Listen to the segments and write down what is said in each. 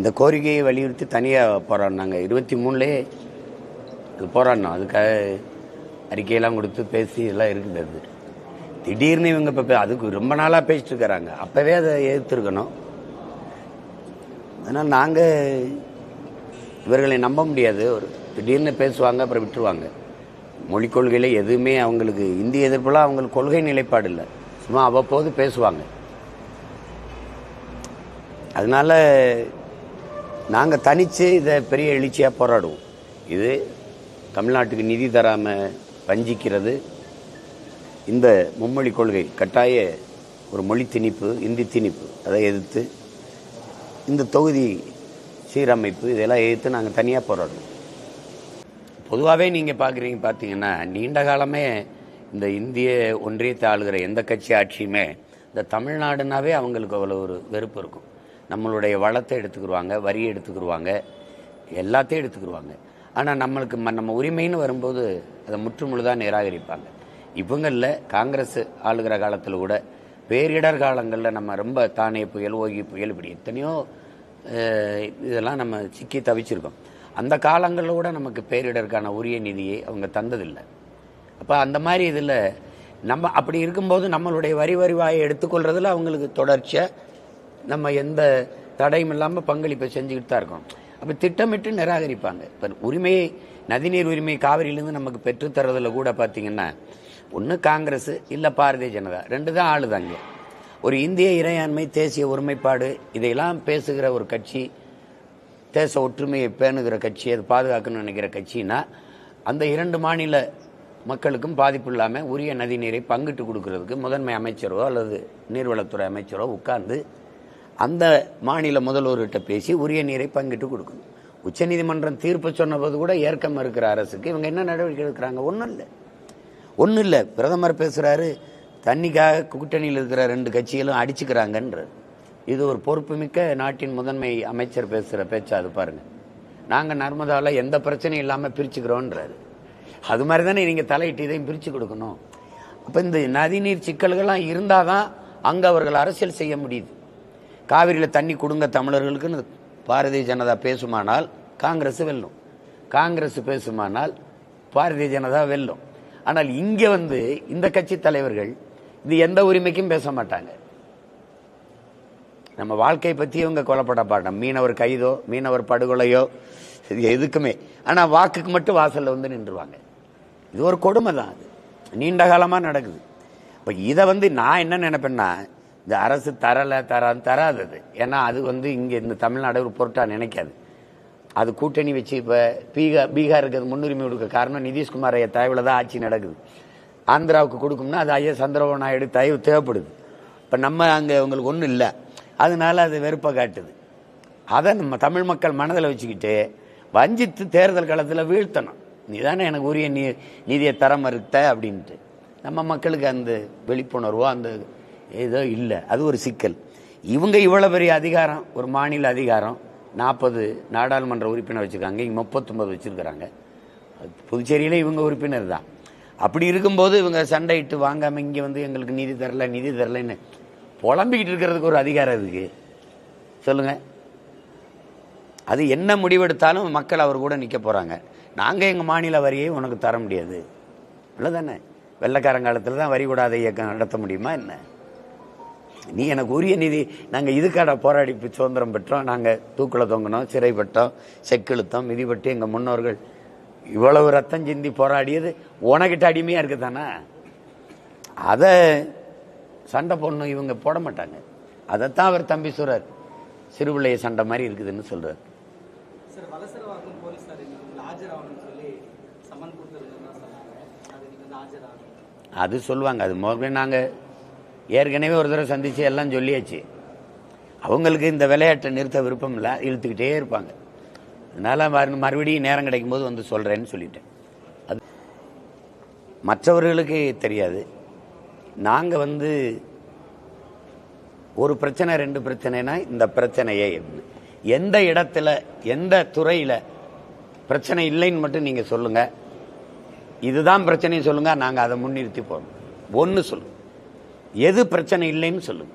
இந்த கோரிக்கையை வலியுறுத்தி தனியாக போராடினாங்க. இருபத்தி மூணுலேயே அது போராடினோம். அதுக்காக அறிக்கையெல்லாம் கொடுத்து பேசி எல்லாம் இருக்குது அது. திடீர்னு இவங்க இப்போ அதுக்கு ரொம்ப நாளாக பேசிட்டு இருக்கிறாங்க அப்போவே அதை எதிர்த்துருக்கணும். அதனால் நாங்கள் இவர்களை நம்ப முடியாது. ஒரு திடீர்னு பேசுவாங்க அப்புறம் விட்டுருவாங்க. மொழிக் கொள்கையில் எதுவுமே அவங்களுக்கு இந்திய எதிர்ப்புலாம் அவங்களுக்கு கொள்கை நிலைப்பாடு இல்லை. சும்மா அவ்வப்போது பேசுவாங்க. அதனால நாங்கள் தனித்து இதை பெரிய எழுச்சியாக போராடுவோம். இது தமிழ்நாட்டுக்கு நிதி தராமல் வஞ்சிக்கிறது. இந்த மும்மொழி கொள்கை கட்டாய ஒரு மொழி திணிப்பு இந்தி திணிப்பு அதை எதிர்த்து இந்த தொகுதி சீரமைப்பு இதெல்லாம் எதிர்த்து நாங்கள் தனியாக போராடுவோம். பொதுவாகவே நீங்கள் பார்க்குறீங்க பார்த்தீங்கன்னா நீண்ட காலமே இந்த இந்திய ஒன்றியத்தை ஆளுகிற எந்த கட்சி ஆட்சியுமே இந்த தமிழ்நாடுனாவே அவங்களுக்கு அவ்வளோ ஒரு வெறுப்பு இருக்கும். நம்மளுடைய வளத்தை எடுத்துக்கிடுவாங்க வரியை எடுத்துக்கிடுவாங்க எல்லாத்தையும் எடுத்துக்கிடுவாங்க ஆனால் நம்மளுக்கு ம- நம்ம உரிமைன்னு வரும்போது அதை முற்றுமுழுதாக நிராகரிப்பாங்க. இவங்க இல்லை காங்கிரஸ் ஆளுகிற காலத்தில் கூட பேரிடர் காலங்களில் நம்ம ரொம்ப தானே புயல் ஓகி புயல் இப்படி எத்தனையோ இதெல்லாம் நம்ம சிக்கி தவிச்சிருக்கோம். அந்த காலங்களில் கூட நமக்கு பேரிடருக்கான உரிய நிதியை அவங்க தந்ததில்லை. அப்போ அந்த மாதிரி இதில் நம்ம அப்படி இருக்கும்போது நம்மளுடைய வரி வரிவாயை எடுத்துக்கொள்றதுல அவங்களுக்கு தொடர்ச்சியாக நம்ம எந்த தடையும் இல்லாமல் பங்களிப்பை செஞ்சுக்கிட்டு தான் இருக்கோம். அப்போ திட்டமிட்டு நிராகரிப்பாங்க. இப்போ உரிமையை நதிநீர் உரிமை காவிரியிலேருந்து நமக்கு பெற்றுத்தரதில் கூட பார்த்தீங்கன்னா ஒன்று காங்கிரஸ் இல்லை பாரதிய ஜனதா. ரெண்டு தான் ஆளுதாங்க ஒரு இந்திய இறையாண்மை தேசிய ஒருமைப்பாடு இதையெல்லாம் பேசுகிற ஒரு கட்சி தேச ஒற்றுமையை பேணுகிற கட்சி அது பாதுகாக்கணும்னு நினைக்கிற கட்சினா அந்த இரண்டு மாநில மக்களுக்கும் பாதிப்பு இல்லாமல் உரிய நதிநீரை பங்கிட்டு கொடுக்கறதுக்கு முதன்மை அமைச்சரோ அல்லது நீர்வளத்துறை அமைச்சரோ உட்கார்ந்து அந்த மாநில முதல்வர்கிட்ட பேசி உரிய நீரை பங்கிட்டு கொடுக்கணும். உச்சநீதிமன்றம் தீர்ப்பு சொன்னபோது கூட ஏற்க மறுக்கிற அரசுக்கு இவங்க என்ன நடவடிக்கை எடுக்கிறாங்க? ஒன்றும் இல்லை. ஒன்றும் இல்லை. பிரதமர் பேசுகிறாரு தண்ணிக்காக கூட்டணியில் இருக்கிற ரெண்டு கட்சிகளும் அடிச்சுக்கிறாங்கன்றார். இது ஒரு பொறுப்புமிக்க நாட்டின் முதன்மை அமைச்சர் பேசுகிற பேச்சா அது பாருங்கள் நாங்கள் நர்மதாவில் எந்த பிரச்சனையும் இல்லாமல் பிரிச்சுக்கிறோன்றாரு. அது மாதிரி தானே நீங்கள் தலையிட்டு இதையும் பிரித்து கொடுக்கணும். அப்போ இந்த நதிநீர் சிக்கல்கள்லாம் இருந்தால் தான் அங்கே அவர்கள் அரசியல் செய்ய முடியுது. காவிரியில் தண்ணி கொடுங்க தமிழர்களுக்குன்னு பாரதிய ஜனதா பேசுமானால் காங்கிரஸ் வெல்லும். காங்கிரஸ் பேசுமானால் பாரதிய ஜனதா வெல்லும். ஆனால் இங்கே வந்து இந்த கட்சி தலைவர்கள் இது எந்த உரிமைக்கும் பேச மாட்டாங்க. நம்ம வாழ்க்கை பற்றி இவங்க கொல்லப்பட பாட்டம் மீனவர் கைதோ மீனவர் படுகொலையோ இது எதுக்குமே. ஆனால் வாக்குக்கு மட்டும் வாசல்ல வந்து நின்றுவாங்க. இது ஒரு கொடுமை தான் அது. நீண்ட காலமாக நடக்குது. இப்போ இதை வந்து நான் என்ன நினைப்பேன்னா இந்த அரசு தரலை தரான்னு தராதது. ஏன்னா அது வந்து இங்கே இந்த தமிழ்நாடு ஒரு பொருட்டாக நினைக்காது. அது கூட்டணி வச்சு இப்போ பீகார் பீகாருக்கு அது முன்னுரிமை கொடுக்க காரணம் நிதிஷ்குமார் ஐயா தயவில் தான் ஆட்சி நடக்குது. ஆந்திராவுக்கு கொடுக்கும்னா அது ஐயா சந்திரபாபு நாயுடு தயவு தேவைப்படுது. இப்போ நம்ம அங்கே உங்களுக்கு ஒன்றும் இல்லை. அதனால அது வெறுப்பை காட்டுது. அதை நம்ம தமிழ் மக்கள் மனதில் வச்சுக்கிட்டு வஞ்சித்து தேர்தல் காலத்தில் வீழ்த்தணும். நீ தானே எனக்கு உரிய நீ நீதியை தர மறுத்த அப்படின்ட்டு. நம்ம மக்களுக்கு அந்த விழிப்புணர்வோ அந்த ஏதோ இல்லை. அது ஒரு சிக்கல். இவங்க இவ்வளோ பெரிய அதிகாரம்? ஒரு மாநில அதிகாரம். நாற்பது நாடாளுமன்ற உறுப்பினர் வச்சுருக்காங்க. இங்கே முப்பத்தொம்பது வச்சுருக்கிறாங்க. புதுச்சேரியில் இவங்க உறுப்பினர் தான். அப்படி இருக்கும்போது இவங்க சண்டையிட்டு வாங்காமல் இங்கே வந்து எங்களுக்கு நிதி தரல நிதி தரலன்னு புலம்பிக்கிட்டு இருக்கிறதுக்கு ஒரு அதிகாரம் இருக்குது சொல்லுங்கள் அது என்ன முடிவெடுத்தாலும் மக்கள் அவர் கூட நிற்க போகிறாங்க நாங்கள் எங்கள் மாநில வரியை உனக்கு தர முடியாது. தானே வெள்ளக்காரங்காலத்தில் தான் வரி கூடாத இயக்கம் நடத்த முடியுமா என்ன? நீ எனக்கு உரிய நிதி நாங்கள் இதுக்கான போராடி இப்ப சுதந்திரம் பெற்றோம். நாங்கள் தூக்கில் தொங்கினோம் சிறைப்பட்டோம் செக்கிழுத்தோம் மிதிப்பட்டு எங்கள் முன்னோர்கள் இவ்வளவு ரத்தம் சிந்தி போராடியது உனக்கிட்ட அடிமையாக இருக்கு தானே அதை சண்டை போடணும் இவங்க போட மாட்டாங்க. அதைத்தான் அவர் தம்பி சொல்றார். சிறுபிள்ளைய சண்டை மாதிரி இருக்குதுன்னு ஆஜராகணும். அது சொல்லுவாங்க. அது முதல்ல நாங்கள் ஏற்கனவே ஒரு தடவை சந்திச்சு எல்லாம் சொல்லியாச்சு. அவங்களுக்கு இந்த விளையாட்டை நிறுத்த விருப்பம் இல்லை இழுத்துக்கிட்டே இருப்பாங்க. அதனால மறு- மறுபடியும் நேரம் கிடைக்கும்போது வந்து சொல்கிறேன்னு சொல்லிட்டேன். அது மற்றவர்களுக்கு தெரியாது. நாங்கள் வந்து ஒரு பிரச்சனை ரெண்டு பிரச்சனைனா இந்த பிரச்சனையே என்ன? எந்த இடத்துல எந்த துறையில் பிரச்சனை இல்லைன்னு மட்டும் நீங்கள் சொல்லுங்கள் இதுதான் பிரச்சனைன்னு சொல்லுங்கள் நாங்கள் அதை முன்னிறுத்தி போகிறோம் ஒன்று சொல்லுங்கள் எது பிரச்சனை இல்லைன்னு சொல்லுங்க.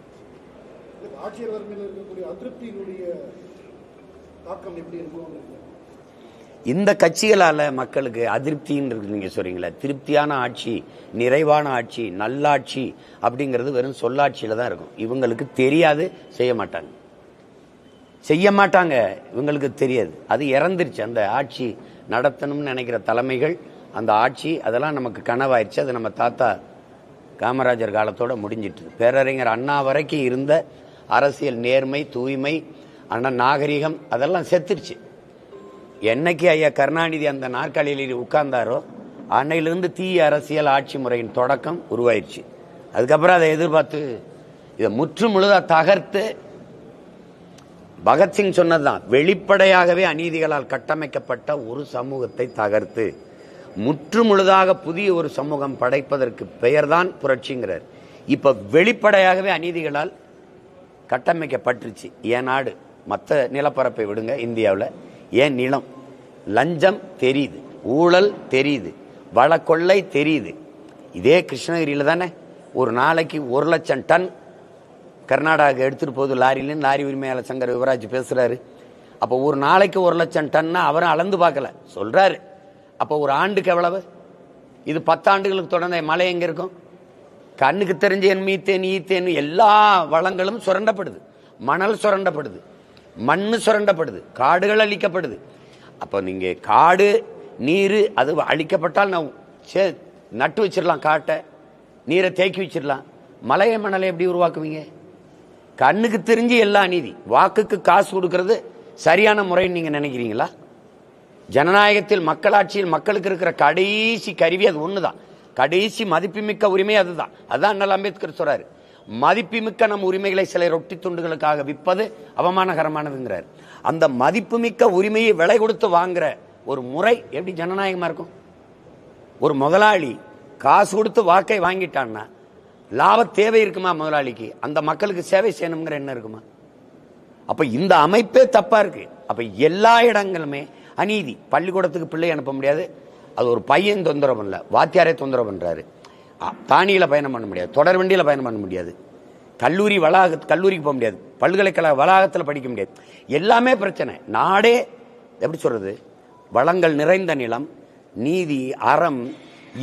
இந்த கட்சிகளால மக்களுக்கு அதிருப்தின்னு இருக்கு நீங்க சொல்றீங்களா. திருப்தியான ஆட்சி நிறைவான ஆட்சி நல்லாட்சி அப்படிங்கிறது வெறும் சொல்லாட்சியில தான் இருக்கும். இவங்களுக்கு தெரியாது செய்ய மாட்டாங்க. செய்ய மாட்டாங்க இவங்களுக்கு தெரியாது. அது இறந்துருச்சு. அந்த ஆட்சி நடத்தணும்னு நினைக்கிற தலைமைகள் அந்த ஆட்சி அதெல்லாம் நமக்கு கனவாயிருச்சு. அது நம்ம தாத்தா காமராஜர் காலத்தோடு முடிஞ்சிட்டு பேரறிஞர் அண்ணா வரைக்கும் இருந்த அரசியல் நேர்மை தூய்மை அண்ணன் நாகரிகம் அதெல்லாம் செத்துருச்சு. என்னைக்கு ஐயா கருணாநிதி அந்த நாற்காலியில் உட்கார்ந்தாரோ அன்னையிலிருந்து தீய அரசியல் ஆட்சி முறையின் தொடக்கம் உருவாயிடுச்சு அதுக்கப்புறம் அதை எதிர்பார்த்து இதை முற்று முழுதாக தகர்த்து பகத்சிங் சொன்னதுதான் வெளிப்படையாகவே அநீதிகளால் கட்டமைக்கப்பட்ட ஒரு சமூகத்தை தகர்த்து. முற்றுமுழுதாக புதிய ஒரு சமூகம் படைப்பதற்கு பெயர்தான் புரட்சிங்கிறார். இப்போ வெளிப்படையாகவே அநீதிகளால் கட்டமைக்கப்பட்டுருச்சு. என் நாடு? மற்ற நிலப்பரப்பை விடுங்க இந்தியாவில். ஏன் நிலம்? லஞ்சம் தெரியுது ஊழல் தெரியுது வளக்கொள்ளை தெரியுது. இதே கிருஷ்ணகிரியில் தானே ஒரு நாளைக்கு ஒரு லட்சம் டன் கர்நாடகா எடுத்துகிட்டு போகுது லாரிலேருந்து லாரி உரிமையாளர் சங்கர் யுவராஜ் பேசுகிறாரு அப்போ ஒரு நாளைக்கு ஒரு லட்சம் டன்னா அவரும் அளந்து பார்க்கல. சொல்கிறாரு அப்போ ஒரு ஆண்டுக்கு எவ்வளவு? இது பத்தாண்டுகளுக்கு தொடர்ந்த மழை எங்கே இருக்கும்? கண்ணுக்கு தெரிஞ்ச என் மீத்தேன் ஈத்தேன் எல்லா வளங்களும் சுரண்டப்படுது. மணல் சுரண்டப்படுது. மண் சுரண்டப்படுது. காடுகள் அழிக்கப்படுது. அப்போ நீங்கள் காடு நீர் அது அழிக்கப்பட்டால் நான் சே நட்டு வச்சிடலாம் காட்டை. நீரை தேக்கி வச்சிடலாம். மலையை மணலை எப்படி உருவாக்குவீங்க? கண்ணுக்கு தெரிஞ்சு எல்லா நீதி. வாக்குக்கு காசு கொடுக்கறது சரியான முறைன்னு நீங்கள் நினைக்கிறீங்களா? ஜனநாயகத்தில் மக்களாட்சியில் மக்களுக்கு இருக்கிற கடைசி கருவி அது ஒன்று தான் கடைசி மதிப்புமிக்க உரிமை அதுதான். அதான் அண்ணல் அம்பேத்கர் சொல்றாரு. மதிப்புமிக்க நம் உரிமைகளை சில ரொட்டி துண்டுகளுக்காக விற்பது அவமானகரமானதுங்கிறார். அந்த மதிப்புமிக்க உரிமையை விலை கொடுத்து வாங்குற ஒரு முறை எப்படி ஜனநாயகமாக இருக்கும்? ஒரு முதலாளி காசு கொடுத்து வாக்கை வாங்கிட்டான்னா லாப தேவை இருக்குமா முதலாளிக்கு? அந்த மக்களுக்கு சேவை செய்யணுங்கிற என்ன இருக்குமா? அப்போ இந்த அமைப்பே தப்பாக இருக்குது அப்போ எல்லா இடங்களுமே அநீதி. பள்ளிக்கூடத்துக்கு பிள்ளை அனுப்ப முடியாது. அது ஒரு பையன் தொந்தரவு பண்ணல வாத்தியாரே தொந்தரவு பண்ணுறாரு தானியில் பயணம் பண்ண முடியாது. தொடர் வண்டியில் பயணம் பண்ண முடியாது. கல்லூரி வளாக கல்லூரிக்கு போக முடியாது. பல்கலைக்கழக வளாகத்தில் படிக்க முடியாது. எல்லாமே பிரச்சனை. நாடே எப்படி சொல்கிறது வளங்கள் நிறைந்த நிலம் நீதி அறம்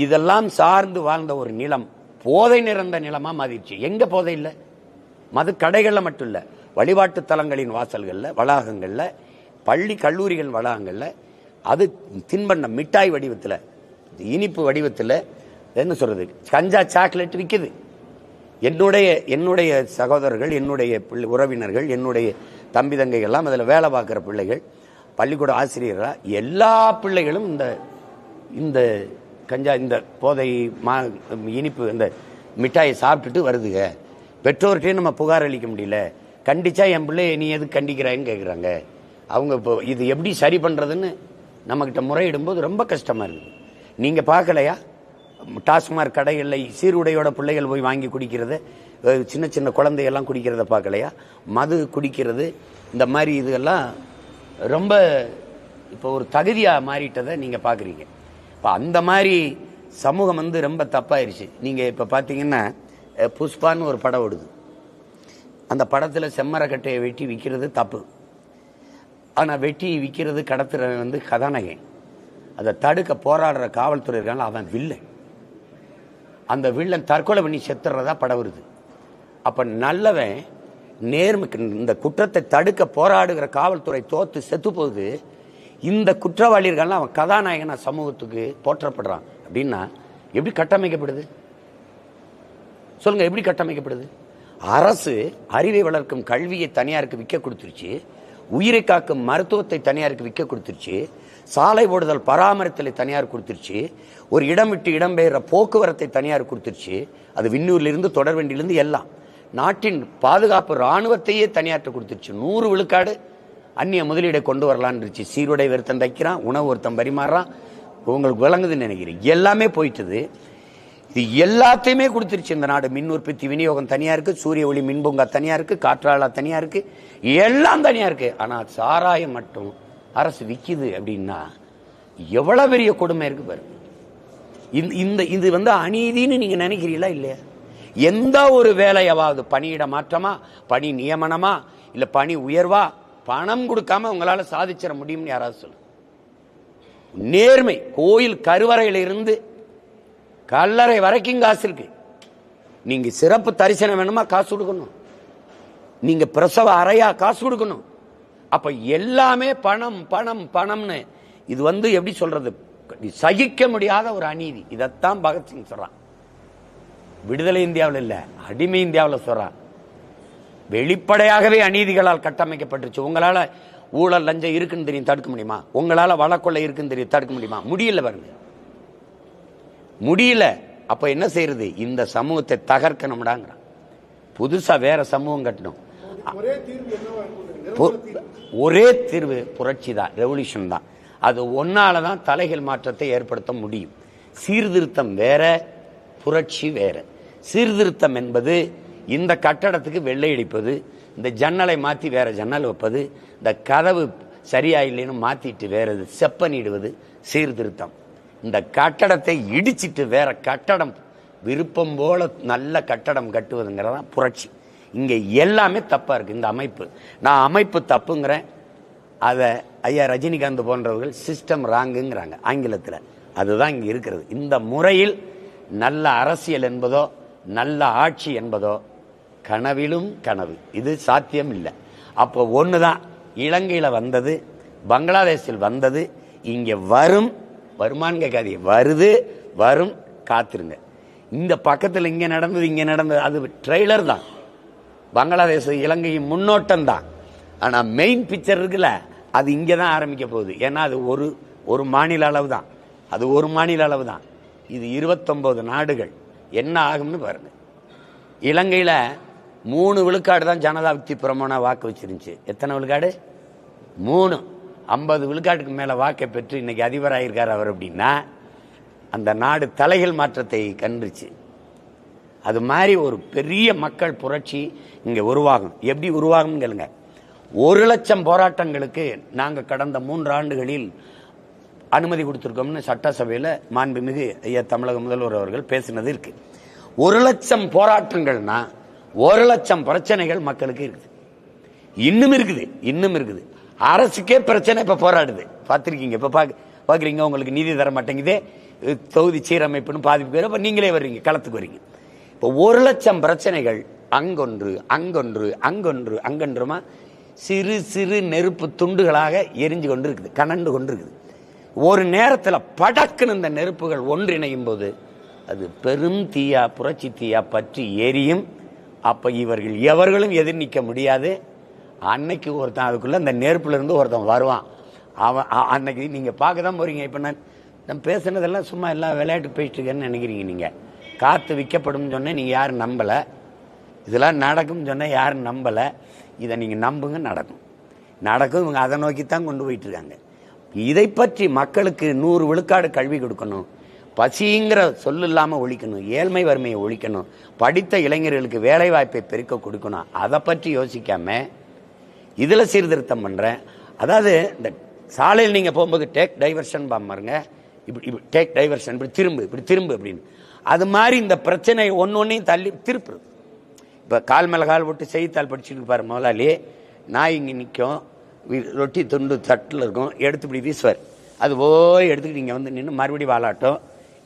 இதெல்லாம் சார்ந்து வாழ்ந்த ஒரு நிலம். போதை நிறைந்த நிலமாக மாறிடுச்சு. எங்கே போதை இல்லை? மது கடைகளில் மட்டும் இல்லை. வழிபாட்டு தலங்களின் வாசல்களில் வளாகங்களில் பள்ளி கல்லூரிகள் வளாகங்களில் அது தின்பண்டம் மிட்டாய் வடிவத்தில் இனிப்பு வடிவத்தில் என்ன சொல்கிறது கஞ்சா சாக்லேட் விற்கிது என்னுடைய என்னுடைய சகோதரர்கள் என்னுடைய பிள்ளை உறவினர்கள் என்னுடைய தம்பி தங்கைகள்லாம் அதில் வேலை பார்க்குற பிள்ளைகள் பள்ளிக்கூட ஆசிரியர்களாக எல்லா பிள்ளைகளும் இந்த இந்த கஞ்சா இந்த போதை மா இனிப்பு இந்த மிட்டாயை சாப்பிட்டுட்டு வருதுங்க பெற்றோர்கிட்டையும் நம்ம புகார் அளிக்க முடியல. கண்டிச்சா என் பிள்ளைய நீ எது கண்டிக்கிறான்னு கேட்குறாங்க அவங்க இப்போ இது எப்படி சரி பண்ணுறதுன்னு நம்மக்கிட்ட முறையிடும்போது ரொம்ப கஷ்டமாக இருக்குது. நீங்கள் பார்க்கலையா? டாஸ்மாக் கடைகளில் சீருடையோட பிள்ளைகள் போய் வாங்கி குடிக்கிறது சின்ன சின்ன குழந்தையெல்லாம் குடிக்கிறத பார்க்கலையா? மது குடிக்கிறது இந்த மாதிரி இதுகெல்லாம் ரொம்ப இப்போ ஒரு தகுதியாக மாறிட்டதை நீங்கள் பார்க்குறீங்க. இப்போ அந்த மாதிரி சமூகம் வந்து ரொம்ப தப்பாயிருச்சு. நீங்கள் இப்போ பார்த்தீங்கன்னா புஷ்பான்னு ஒரு படம் ஓடுது. அந்த படத்தில் செம்மரக்கட்டையை வெட்டி விற்கிறது தப்பு. ஆனால் வெட்டி விற்கிறது கடத்துறவன் வந்து கதாநாயகன். அதை தடுக்க போராடுற காவல்துறை இருக்காங்க அவன் வில்லன். அந்த வில்லன் தற்கொலை பண்ணி செத்துறதா படம் வருது. அப்போ நல்லவன் நேர்மைக்கு இந்த குற்றத்தை தடுக்க போராடுகிற காவல்துறை தோத்து செத்து போகுது. இந்த குற்றவாளிகள் அவன் கதாநாயகனா சமூகத்துக்கு போற்றப்படுறான் அப்படின்னா எப்படி கட்டமைக்கப்படுது? சொல்லுங்க எப்படி கட்டமைக்கப்படுது? அரசு அறிவை வளர்க்கும் கல்வியை தனியாருக்கு விற்க கொடுத்துருச்சு. உயிரை காக்கும் மருத்துவத்தை தனியாருக்கு விற்க கொடுத்துருச்சு. சாலை ஓடுதல் பராமரித்தலை தனியார் கொடுத்துருச்சு. ஒரு இடம் விட்டு இடம் பெயர்ற போக்குவரத்தை தனியார் கொடுத்துருச்சு. அது விண்ணூர்ல தொடர் தொடர்வண்டியிலிருந்து எல்லாம். நாட்டின் பாதுகாப்பு இராணுவத்தையே தனியார்ட்ட கொடுத்துருச்சு. நூறு விழுக்காடு அந்நிய முதலீடை கொண்டு வரலான்னு இருந்துச்சு. சீருடை ஒருத்தன் தைக்கிறான் உணவு ஒருத்தன் பரிமாறுறான். உங்களுக்கு விளங்குதுன்னு நினைக்கிறேன். எல்லாமே போயிட்டுது. இது எல்லாத்தையுமே கொடுத்துருச்சு இந்த நாடு. மின் உற்பத்தி விநியோகம் தனியா இருக்கு சூரிய ஒளி மின்பூங்கா தனியா இருக்கு காற்றாலா தனியா இருக்கு எல்லாம் தனியா இருக்கு. ஆனா சாராயம் மட்டும் அரசு விக்குது அப்படின்னா எவ்வளவு பெரிய கொடுமை இருக்கு பாரு. இந்த- இந்த இது வந்து அநீதின்னு நீங்க நினைக்கிறீங்களா இல்லையா? எந்த ஒரு வேலையாவது பணியிட மாற்றமா பணி நியமனமா இல்ல பணி உயர்வா பணம் கொடுக்காம உங்களால சாதிச்சிட முடியும்னு யாராவது சொல்லு நேர்மை கோயில் கருவறையில இருந்து கல்லறை வரைக்கும் காசு இருக்கு. நீங்க சிறப்பு தரிசனம் வேணுமா காசு கொடுக்கணும். நீங்க பிரசவ அறையா காசு கொடுக்கணும். அப்ப எல்லாமே பணம் பணம் பணம்னு. இது வந்து எப்படி சொல்றது? சகிக்க முடியாத ஒரு அநீதி. இதைத்தான் பகத்சிங் சொல்றான். விடுதலை இந்தியாவில் இல்ல அடிமை இந்தியாவில் சொல்றான். வெளிப்படையாகவே அநீதிகளால் கட்டமைக்கப்பட்டுருச்சு. உங்களால ஊழல் லஞ்சம் இருக்குன்னு தெரியும் தடுக்க முடியுமா? உங்களால வழக்கொள்ளை இருக்குன்னு தெரியும் தடுக்க முடியுமா? முடியல பாருங்க. முடியல. அப்ப என்ன செய்யறது? இந்த சமூகத்தை தகர்க்கணும்டாங்கிறான். புதுசா வேற சமூகம் கட்டணும். ஒரே தீர்வு புரட்சி தான் ரெவல்யூஷன் தான். அது ஒன்னால தான் தலைகள் மாற்றத்தை ஏற்படுத்த முடியும். சீர்திருத்தம் வேற புரட்சி வேற. சீர்திருத்தம் என்பது இந்த கட்டடத்துக்கு வெள்ளை அடிப்பது இந்த ஜன்னலை மாத்தி வேற ஜன்னல் வைப்பது இந்த கதவு சரியா இல்லைன்னு மாத்திட்டு வேற செப்பனிடுவது சீர்திருத்தம். இந்த கட்டடத்தை இடிச்சிட்டு வேற கட்டடம் விருப்பம் போல நல்ல கட்டடம் கட்டுவதுங்கிறதான் புரட்சி. இங்கே எல்லாமே தப்பாக இருக்குது இந்த அமைப்பு. நான் அமைப்பு தப்புங்கிறேன். அதை ஐயா ரஜினிகாந்த் போன்றவர்கள் சிஸ்டம் ராங்குங்கிறாங்க ஆங்கிலத்தில். அதுதான் இங்கே இருக்கிறது. இந்த முறையில் நல்ல அரசியல் என்பதோ நல்ல ஆட்சி என்பதோ கனவிலும் கனவு. இது சாத்தியம் இல்லை. அப்போ தான் இலங்கையில் வந்தது பங்களாதேஷில் வந்தது இங்கே வரும் வருமானு கேட்காதீங்க. வருது வரும் காத்திருங்க. இந்த பக்கத்தில் இங்கே நடந்தது இங்கே நடந்தது அது ட்ரெய்லர் தான். பங்களாதேஷ் இலங்கையின் முன்னோட்டம் தான். ஆனால் மெயின் பிக்சர் இருக்குல்ல அது இங்கே தான் ஆரம்பிக்க போகுது. ஏன்னா அது ஒரு ஒரு மாநில அளவு தான். அது ஒரு மாநில அளவு தான். இது இருபத்தொம்போது நாடுகள். என்ன ஆகும்னு பாருங்க. இலங்கையில் மூணு விழுக்காடு தான் ஜனதா விக்தி பிரமாண வாக்கு வச்சிருந்துச்சு. எத்தனை விழுக்காடு? மூணு. ஐம்பது விழுக்காட்டுக்கு மேலே வாக்கை பெற்று இன்றைக்கி அதிபராயிருக்கார் அவர் அப்படின்னா அந்த நாடு தலைகள் மாற்றத்தை கண்டுச்சு. அது மாதிரி ஒரு பெரிய மக்கள் புரட்சி இங்கே உருவாகும். எப்படி உருவாகும் கேளுங்க. ஒரு லட்சம் போராட்டங்களுக்கு நாங்கள் கடந்த மூன்று ஆண்டுகளில் அனுமதி கொடுத்துருக்கோம்னு சட்டசபையில் மாண்புமிகு ஐயா தமிழக முதல்வர் அவர்கள் பேசினது இருக்குது ஒரு லட்சம் போராட்டங்கள்னா ஒரு லட்சம் பிரச்சனைகள் மக்களுக்கு இருக்குது. இன்னும் இருக்குது இன்னும் இருக்குது. அரசுக்கே பிரச்சனை இப்ப போராடுது. பார்த்துருக்கீங்க. இப்ப பாக்க பாக்குறீங்க உங்களுக்கு நீதி தர மாட்டேங்குதே. தொகுதி சீரமைப்புன்னு பாதிப்பு பேர் இப்போ நீங்களே வர்றீங்க களத்துக்கு வரீங்க இப்போ ஒரு லட்சம் பிரச்சனைகள் அங்கொன்று அங்கொன்று அங்கொன்று அங்கொன்றுமா சிறு சிறு நெருப்பு துண்டுகளாக எரிஞ்சு கொண்டு இருக்குது கனண்டு கொண்டு இருக்குது ஒரு நேரத்தில் படக்குன்னு இந்த நெருப்புகள் ஒன்றிணையும் போது அது பெரும் தீயா புரட்சி தீயா பற்றி எரியும். அப்போ இவர்கள் எவர்களும் எதிர் நிற்க முடியாது. அன்னைக்கு ஒருத்தன் அதுக்குள்ளே அந்த நெருப்புல இருந்து ஒருத்தன் வருவான். அவன் அன்னைக்கு நீங்கள் பார்க்க தான் போகிறீங்க இப்போ நான் நான் பேசுனதெல்லாம் சும்மா எல்லாம் விளையாட்டு பேசிட்டுருக்கேன்னு நினைக்கிறீங்க நீங்கள் காற்று விற்கப்படும் சொன்னேன் நீங்கள் யாரும் நம்பலை. இதெல்லாம் நடக்கும்னு சொன்னால் யாரும் நம்பலை. இதை நீங்கள் நம்புங்க நடக்கும். நடக்கும் இவங்க அதை நோக்கி தான் கொண்டு போயிட்டுருக்காங்க. இதை பற்றி மக்களுக்கு நூறு விழுக்காடு கல்வி கொடுக்கணும். பசிங்கிற சொல் இல்லாமல் ஒழிக்கணும் ஏழ்மை வறுமையை ஒழிக்கணும். படித்த இளைஞர்களுக்கு வேலைவாய்ப்பை பெருக்க கொடுக்கணும். அதை பற்றி யோசிக்காமல் இதில் சீர்திருத்தம் பண்ணுறேன் அதாவது இந்த சாலையில் நீங்கள் போகும்போது டேக் டைவர்ஷன் பாருங்க. இப்படி இப்படி டேக் டைவர்ஷன் இப்படி திரும்பு இப்படி திரும்பு அப்படின்னு. அது மாதிரி இந்த பிரச்சனை ஒன்றையும் தள்ளி திருப்புறது. இப்போ கால் மேலே கால் போட்டு செய்தித்தாள் படிச்சுட்டு பாரு முதலாளி. நாய் இங்கே நிற்கும் ரொட்டி துண்டு தட்டில் இருக்கும். எடுத்து இப்படி வீசுவார். அது போய் எடுத்துக்கிட்டு இங்கே வந்து நின்று மறுபடியும் வாலாட்டம்.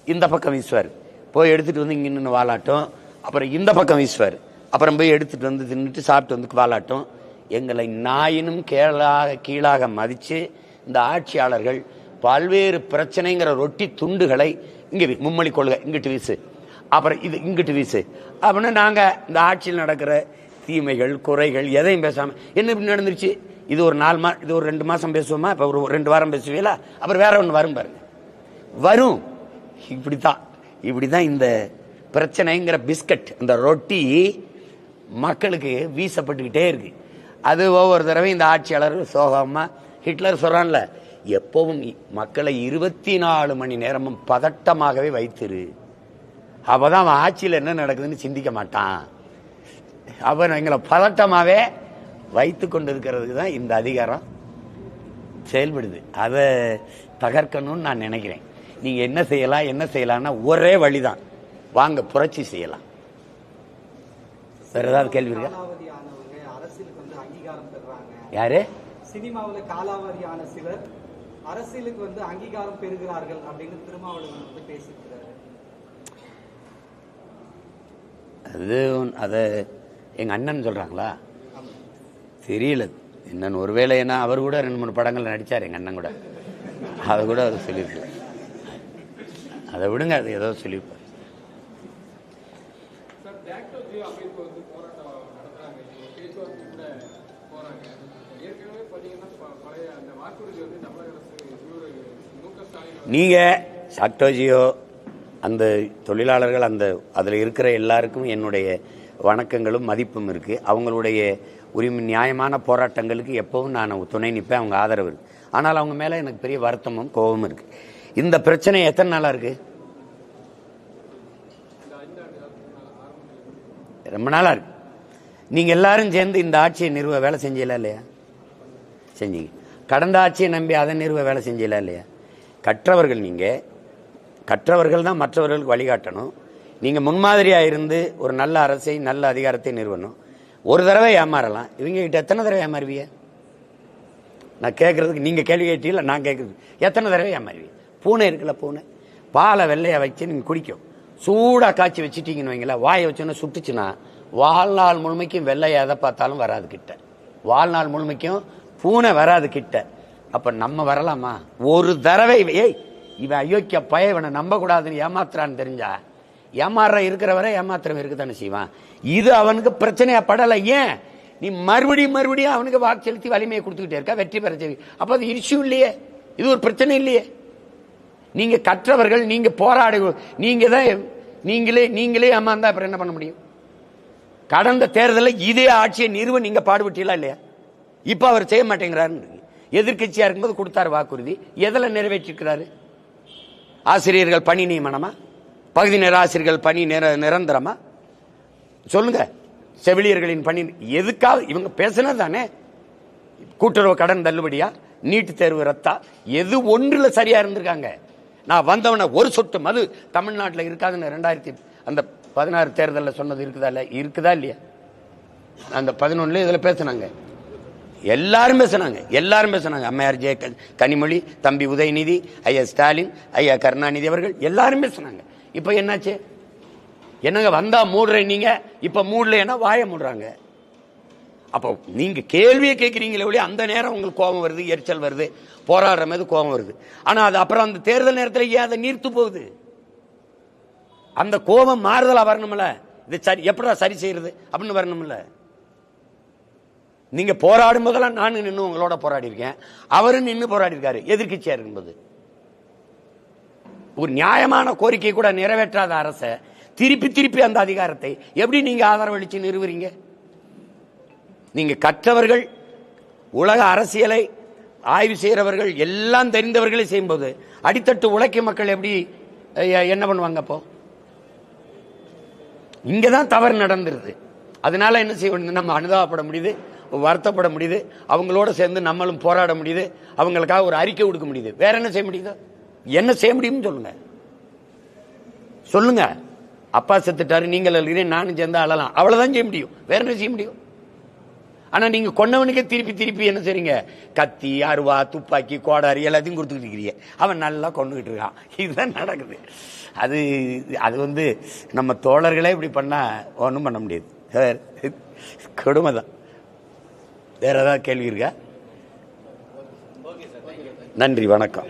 இந்த பக்கம் வீசுவார். போய் எடுத்துகிட்டு வந்து இங்கே நின்று வாலாட்டம். அப்புறம் இந்த பக்கம் வீசுவார். அப்புறம் போய் எடுத்துகிட்டு வந்து தின்னுட்டு சாப்பிட்டு வந்து வாலாட்டம். எங்களை நாயினும் கேளாக கீழாக மதித்து இந்த ஆட்சியாளர்கள் பல்வேறு பிரச்சனைங்கிற ரொட்டி துண்டுகளை இங்கே வி- மும்மொழி கொள்கை இங்கிட்டு வீசு. அப்புறம் இது இங்கிட்டு வீசு. அப்படின்னு நாங்கள் இந்த ஆட்சியில் நடக்கிற தீமைகள் குறைகள் எதையும் பேசாமல் என்ன இப்படி நடந்துருச்சு? இது ஒரு நாலு மா இது ஒரு ரெண்டு மாதம் பேசுவோமா? இப்போ ஒரு ரெண்டு வாரம் பேசுவீங்களா? அப்புறம் வேற ஒன்று வரும் பாருங்க. வரும். இப்படி தான் இப்படி தான் இந்த பிரச்சனைங்கிற பிஸ்கட் இந்த ரொட்டி மக்களுக்கு வீசப்பட்டுக்கிட்டே இருக்குது அது ஒவ்வொரு தடவையும் இந்த ஆட்சியாளர் சோகமா ஹிட்லர் சொல்றான்ல எப்பவும் மக்களை இருபத்தி நாலு மணி நேரமும் பதட்டமாகவே வைத்திரு. அப்பதான் அவன் ஆட்சியில் என்ன நடக்குதுன்னு சிந்திக்க மாட்டான். அவன் எங்களை பதட்டமாகவே வைத்து கொண்டு இருக்கிறதுக்கு தான் இந்த அதிகாரம் செயல்படுது. அதை தகர்க்கணும்னு நான் நினைக்கிறேன். நீங்கள் என்ன செய்யலாம் என்ன செய்யலாம்னா ஒரே வழிதான். வாங்க புரட்சி செய்யலாம். வேறு ஏதாவது கேள்வி இருக்கா காலாவதி ஆனவங்க அரசியலுக்கு வந்து அங்கீகாரம் பெறாங்க யாரு? சினிமாவில் காலாவரியான சிலர் அரசியலுக்கு வந்து அங்கீகாரம் பெறுகிறார்கள் அப்படின்னு திருமாவளவன் வந்து பேசியிருக்கிறாரு. அது அதை எங்கள் அண்ணன் சொல்கிறாங்களா தெரியல. என்னன்னு ஒருவேளை ஏன்னா அவர் கூட ரெண்டு மூணு படங்கள் நடித்தார் எங்கள் அண்ணன் கூட. அதை கூட அவர் சொல்லியிருக்கு அதை விடுங்க அது ஏதோ சொல்லியிருப்பார் சார் டேக்டோ ஜியோ அமைப்பு வந்து போராட்டம் நடத்துறாங்க இப்போ பேச்சுவார்த்தை கூட போறாங்க ஏற்கனவே பார்த்தீங்கன்னா ப- பழைய அந்த வாக்குறுதி வந்து தமிழக அரசு இவரு மு க ஸ்டாலின் நீங்கள் சாக்டோஜியோ அந்த தொழிலாளர்கள் அந்த அதில் இருக்கிற எல்லாருக்கும் என்னுடைய வணக்கங்களும் மதிப்பும் இருக்குது அவங்களுடைய உரிமை நியாயமான போராட்டங்களுக்கு எப்பவும் நான் துணை நிற்பேன் அவங்க ஆதரவு இருக்கு. ஆனால் அவங்க மேலே எனக்கு பெரிய வருத்தமும் கோபமும் இருக்குது இந்த பிரச்சனை எத்தனை நாளாக இருக்குது ரொம்ப நாளாக இருக்கு. நீங்கள் எல்லாரும் சேர்ந்து இந்த ஆட்சியை நிறுவ வேலை செஞ்சீங்களா இல்லையா? செஞ்சீங்க. கடந்த ஆட்சியை நம்பி அதை நிறுவ வேலை செஞ்சீங்களா இல்லையா? கற்றவர்கள் நீங்கள் கற்றவர்கள் தான் மற்றவர்களுக்கு வழிகாட்டணும். நீங்கள் முன்மாதிரியாக இருந்து ஒரு நல்ல அரசை நல்ல அதிகாரத்தை நிறுவனம் ஒரு தடவை ஏமாறலாம். இவங்க கிட்ட எத்தனை தடவை ஏமாறுவீங்க? நான் கேட்குறதுக்கு நீங்கள் கேள்வி கேட்டீங்களா நான் கேட்குறது எத்தனை தடவை ஏமாறுவீங்க? பூனை இருக்குல்ல பூனை. பாலை வெள்ளையை வச்சு நீங்கள் குடிக்கும். சூடாக காய்ச்சி வச்சுட்டீங்கன்னு வைங்களேன் வாயை வச்சோன்னே சுட்டுச்சுன்னா வாழ்நாள் முழுமைக்கும் வெள்ளையை எதை பார்த்தாலும் வராது கிட்ட. வாழ்நாள் முழுமைக்கும் பூனை வராது கிட்ட. அப்போ நம்ம வரலாமா? ஒரு தடவை ஏய் இவன் அயோக்கிய பய இவனை நம்பக்கூடாதுன்னு ஏமாத்துறான்னு தெரிஞ்சா ஏமாறுற இருக்கிற வரை ஏமாத்திரம் இருக்குதானே செய்வான்? இது அவனுக்கு பிரச்சனையா படலை. ஏன்? நீ மறுபடியும் மறுபடியும் அவனுக்கு வாக்கு செலுத்தி வலிமையை கொடுத்துக்கிட்டே இருக்கா வெற்றி பெற செய்வி அப்போ அது இஷ்யூ இல்லையே. இது ஒரு பிரச்சனை இல்லையே. நீங்க கற்றவர்கள் நீங்க போராடு நீங்க தான் நீங்களே நீங்களே ஏமாந்தா அப்புறம் என்ன பண்ண முடியும்? கடந்த தேர்தலில் இதே ஆட்சியை நிறுவ நீங்க பாடுபட்டீங்களா இல்லையா? இப்ப அவர் செய்ய மாட்டேங்கிறாரு எதிர்க்கட்சியா இருக்கும்போது கொடுத்தாரு வாக்குறுதி. எதில் நிறைவேற்றிருக்கிறாரு? ஆசிரியர்கள் பணி நியமனமா? பகுதி நேர ஆசிரியர்கள் பணி நிர நிரந்தரமா? சொல்லுங்க. செவிலியர்களின் பணி எதுக்காக? இவங்க பேசினது தானே. கூட்டுறவு கடன் தள்ளுபடியா? நீட்டு தேர்வு ரத்தா? எது ஒன்றில் சரியா இருந்திருக்காங்க? நான் வந்தவன ஒரு சொட்டு மது தமிழ்நாட்டில் இருக்காதுன்னு ரெண்டாயிரத்தி அந்த பதினாறு தேர்தலில் சொன்னது இருக்குதா இல்லை? இருக்குதா இல்லையா? அந்த பதினொன்னுல இதில் பேசினாங்க. எல்லாரும் பேசுனாங்க எல்லாரும் பேசுனாங்க. அம்மையார் ஜெய கனிமொழி தம்பி உதயநிதி ஐயா ஸ்டாலின் ஐயா கருணாநிதி அவர்கள் எல்லாரும் பேசுனாங்க. இப்போ என்னாச்சு? என்னங்க வந்தா மூடுறேன் நீங்க? இப்ப மூடலைன்னா வாய மூடுறாங்க. அப்போ நீங்க கேள்வியை கேட்குறீங்களே ஒழிய அந்த நேரம் உங்களுக்கு கோபம் வருது எரிச்சல் வருது போராடுற மாதிரி கோபம் வருது. ஆனால் அது அப்புறம் அந்த தேர்தல் நேரத்தில் ஏன் அதை நீர்த்து போகுது? அந்த கோபம் மாறுதலாக வரணும்ல? இது சரி எப்படா சரி செய்யறது? அப்படின்னு வரணும்ல? நீங்க போராடும் போதெல்லாம் நான் நின்று உங்களோட போராடி இருக்கேன் அவரும் நின்று போராடி இருக்காரு எதிர்கட்சியா இருக்கும்போது ஒரு நியாயமான கோரிக்கை கூட நிறைவேற்றாத அரசை திருப்பி திருப்பி அந்த அதிகாரத்தை எப்படி நீங்க ஆதரவளிச்சு நிறுவுறீங்க? நீங்க கற்றவர்கள் உலக அரசியலை ஆய்வு செய்கிறவர்கள் எல்லாம் தெரிந்தவர்களே செய்யும்போது அடித்தட்டு உழைக்கும் மக்கள் எப்படி என்ன பண்ணுவாங்க அப்போ? இங்கே தான் தவறு நடந்துருது. அதனால என்ன செய்ய நம்ம அனுதாபப்பட முடியுது. வருத்தப்பட முடியுது. அவங்களோட சேர்ந்து நம்மளும் போராட முடியுது. அவங்களுக்காக ஒரு அறிக்கை கொடுக்க முடியுது. வேற என்ன செய்ய முடியுது? என்ன செய்ய முடியும்னு சொல்லுங்க. சொல்லுங்க. அப்பா செத்துட்டாரு நீங்கள் அழுகிறேன் நானும் சேர்ந்து அழலாம். அவ்வளவுதான் செய்ய முடியும். வேற என்ன செய்ய முடியும்? ஆனா நீங்க கொன்னவனுக்கே திருப்பி திருப்பி என்ன செய்றீங்க? கத்தி அருவா துப்பாக்கி கோடாரி எல்லாத்தையும் கொடுத்துக்கிட்டு இருக்கிறீங்க. அவன் நல்லா கொண்டுகிட்டு இருக்கான். இதுதான் நடக்குது. அது அது வந்து நம்ம தோழர்களே இப்படி பண்ணா ஒன்றும் பண்ண முடியாது. சார் கொடுமை தான் வேற ஏதாவது கேள்வி இருக்கா? நன்றி வணக்கம்.